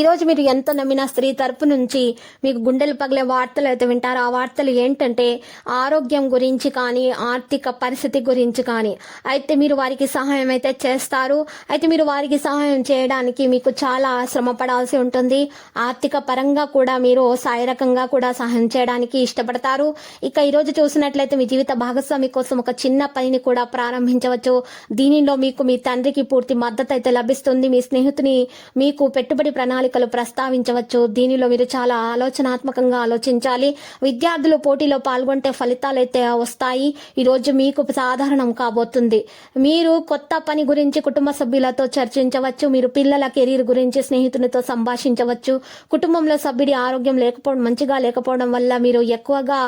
ఈరోజు మీరు ఎంత నమ్మిన స్త్రీ తరపు నుంచి మీకు గుండెలు పగిలే వార్తలు అయితే వింటారో. ఆ వార్తలు ఏంటంటే ఆరోగ్యం గురించి కానీ ఆర్థిక పరిస్థితి గురించి కానీ. అయితే మీరు వారికి సహాయం అయితే చేస్తారు. అయితే మీరు వారికి సహాయం చేయడానికి మీకు చాలా శ్రమ పడాల్సి ఉంటుంది. ఆర్థిక పరంగా కూడా మీరు శారీరకంగా కూడా సహాయం చేయడానికి ఇష్టపడతారు. ఇక ఈరోజు చూసినట్లయితే మీ జీవిత భాగస్వామి కోసం ఒక చిన్న పనిని కూడా ప్రారంభించవచ్చు. దీనిలో మీకు మీ తండ్రికి పూర్తి మద్దతు అయితే లభిస్తుంది. మీ స్నేహితుని మీకు పెట్టుబడి ప్రణాళిక ప్రణాళికలు ప్రస్తావించవచ్చు. దీనిలో మీరు చాలా ఆలోచనాత్మకంగా ఆలోచించాలి. విద్యార్థులు పోటీలో పాల్గొంటే ఫలితాలు అయితే వస్తాయి ఈరోజు మీకు సాధారణం కాబోతుంది. మీరు కొత్త పని గురించి కుటుంబ సభ్యులతో చర్చించవచ్చు. మీరు పిల్లల కెరీర్ గురించి స్నేహితునితో సంభాషించవచ్చు. కుటుంబంలో సభ్యుడి ఆరోగ్యం లేకపోవడం మంచిగా లేకపోవడం వల్ల మీరు ఎక్కువగా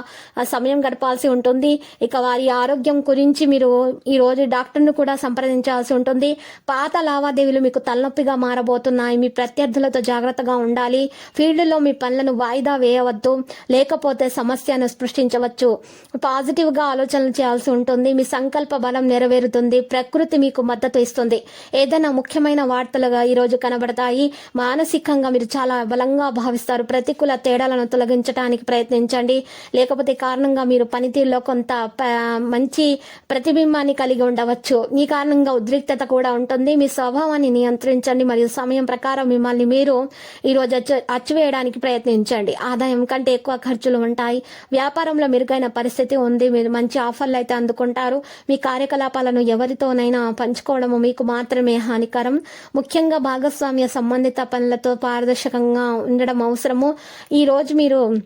సమయం గడపాల్సి ఉంటుంది. ఇక వారి ఆరోగ్యం గురించి మీరు ఈ రోజు డాక్టర్ను కూడా సంప్రదించాల్సి ఉంటుంది. పాత లావాదేవీలు మీకు తలనొప్పిగా మారబోతున్నాయి. మీ ప్రత్యర్థులతో జాగ్రత్తగా ఉండాలి. ఫీల్డ్లో మీ పనులను వాయిదా వేయవద్దు. లేకపోతే సమస్యను సృష్టించవచ్చు. పాజిటివ్గా ఆలోచనలు చేయాల్సి ఉంటుంది. మీ సంకల్ప బలం నెరవేరుతుంది. ప్రకృతి మీకు మద్దతు ఇస్తుంది. ఏదైనా ముఖ్యమైన వార్తలుగా ఈరోజు కనబడతాయి. మానసికంగా మీరు చాలా బలంగా భావిస్తారు. ప్రతికూల తేడాలను తొలగించడానికి ప్రయత్నించండి. లేకపోతే కారణంగా మీరు పనితీరులో కొంత ప- మంచి ప్రతిబింబాన్ని కలిగి ఉండవచ్చు. ఈ కారణంగా ఉద్రిక్తత కూడా ఉంటుంది. మీ స్వభావాన్ని నియంత్రించండి. మరియు సమయం ప్రకారం మిమ్మల్ని మీరు ఈ రోజు అచ్చు- అచ్చివేయడానికి ప్రయత్నించండి. ఆదాయం కంటే ఎక్కువ ఖర్చులు ఉంటాయి. వ్యాపారంలో మెరుగైన పరిస్థితి ఉంది. మీరు మంచి ఆఫర్లు అయితే అందుకుంటారు. మీ కార్యకలాపాలను ఎవరితోనైనా పంచుకోవడము మీకు మాత్రమే హానికరం. ముఖ్యంగా భాగస్వామ్య సంబంధిత పనులతో పారదర్శకంగా ఉండడం అవసరము. ఈరోజు మీరు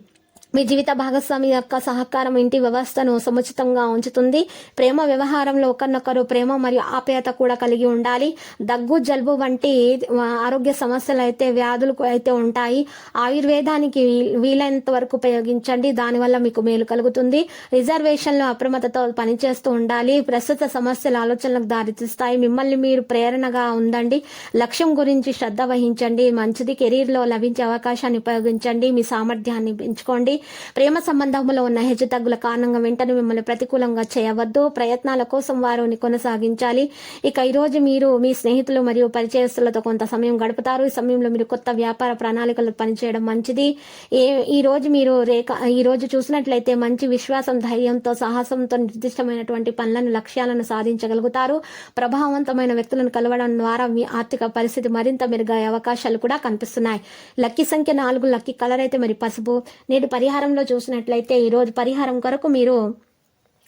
మీ జీవిత భాగస్వామి యొక్క సహకారం ఇంటి వ్యవస్థను సముచితంగా ఉంచుతుంది. ప్రేమ వ్యవహారంలో ఒకరినొకరు ప్రేమ మరియు ఆప్యాయత కూడా కలిగి ఉండాలి. దగ్గు జలుబు వంటి ఆరోగ్య సమస్యలు అయితే వ్యాధులు అయితే ఉంటాయి. ఆయుర్వేదానికి వీ- వీలైనంత వరకు ఉపయోగించండి. దానివల్ల మీకు మేలు కలుగుతుంది. రిజర్వేషన్లో అప్రమత్తతో పనిచేస్తూ ఉండాలి. ప్రస్తుత సమస్యల ఆలోచనలకు దారితీస్తాయి. మిమ్మల్ని మీరు ప్రేరణగా ఉందండి. లక్ష్యం గురించి శ్రద్ధ వహించండి. మంచిది కెరీర్లో లభించే అవకాశాన్ని ఉపయోగించండి. మీ సామర్థ్యాన్ని పెంచుకోండి. ప్రేమ సంబంధంలో ఉన్న హెచ్చుతగ్గుల కారణంగా వెంటనే మిమ్మల్ని ప్రతికూలంగా చేయవద్దు. ప్రయత్నాల కోసం వారిని కొనసాగించాలి. ఇక ఈ రోజు మీరు మీ స్నేహితులు మరియు పరిచయస్తులతో కొంత సమయం గడుపుతారు. ఈ సమయంలో మీరు కొత్త వ్యాపార ప్రణాళికలు పనిచేయడం మంచిది. ఏ ఈ రోజు మీరు రేఖ ఈ రోజు చూసినట్లయితే మంచి విశ్వాసం ధైర్యంతో సాహసంతో నిర్దిష్టమైనటువంటి పనులను లక్ష్యాలను సాధించగలుగుతారు. ప్రభావవంతమైన వ్యక్తులను కలవడం ద్వారా మీ ఆర్థిక పరిస్థితి మరింత మెరుగయ్యే అవకాశాలు కూడా కనిపిస్తున్నాయి. లక్కీ సంఖ్య నాలుగు లక్కీ కలర్ అయితే మరి పసుపు. నేటి పరిహారంలో చూసినట్లయితే ఈ రోజు పరిహారం కొరకు మీరు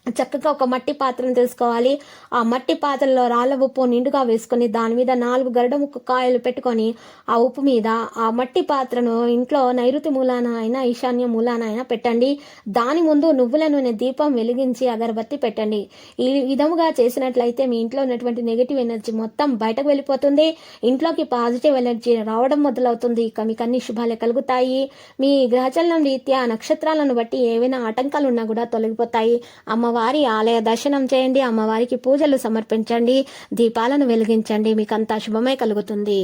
చక్కగా ఒక మట్టి పాత్రను తీసుకోవాలి ఆ మట్టి పాత్రలో రాళ్ళ ఉప్పు నిండుగా వేసుకొని దాని మీద నాలుగు గరుడ ముక్క కాయలు పెట్టుకొని ఆ ఉప్పు మీద ఆ మట్టి పాత్రను ఇంట్లో నైరుతి మూలాన అయినా ఈశాన్య మూలాన అయినా పెట్టండి. దాని ముందు నువ్వుల నూనె దీపం వెలిగించి అగరబత్తి పెట్టండి. ఈ విధముగా చేసినట్లయితే మీ ఇంట్లో ఉన్నటువంటి నెగిటివ్ ఎనర్జీ మొత్తం బయటకు వెళ్ళిపోతుంది. ఇంట్లోకి పాజిటివ్ ఎనర్జీ రావడం మొదలవుతుంది. ఇక మీకు అన్ని శుభాలే కలుగుతాయి. మీ గ్రహచలనం రీత్యా నక్షత్రాలను బట్టి ఏవైనా ఆటంకాలు ఉన్నా కూడా తొలగిపోతాయి. అమ్మ అమ్మవారి ఆలయ దర్శనం చేయండి అమ్మవారికి పూజలు సమర్పించండి దీపాలను వెలిగించండి. మీకంతా శుభమే కలుగుతుంది.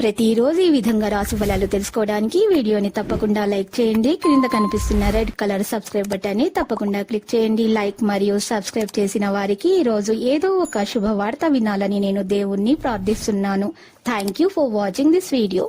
ప్రతిరోజు ఈ విధంగా రాశి ఫలాలు తెలుసుకోవడానికి వీడియోని తప్పకుండా లైక్ చేయండి. క్రింద కనిపిస్తున్న రెడ్ కలర్ సబ్స్క్రైబ్ బటన్ని తప్పకుండా క్లిక్ చేయండి. లైక్ మరియు సబ్స్క్రైబ్ చేసిన వారికి ఈ రోజు ఏదో ఒక శుభవార్త వినాలని నేను దేవుణ్ణి ప్రార్థిస్తున్నాను. Thank you for watching this video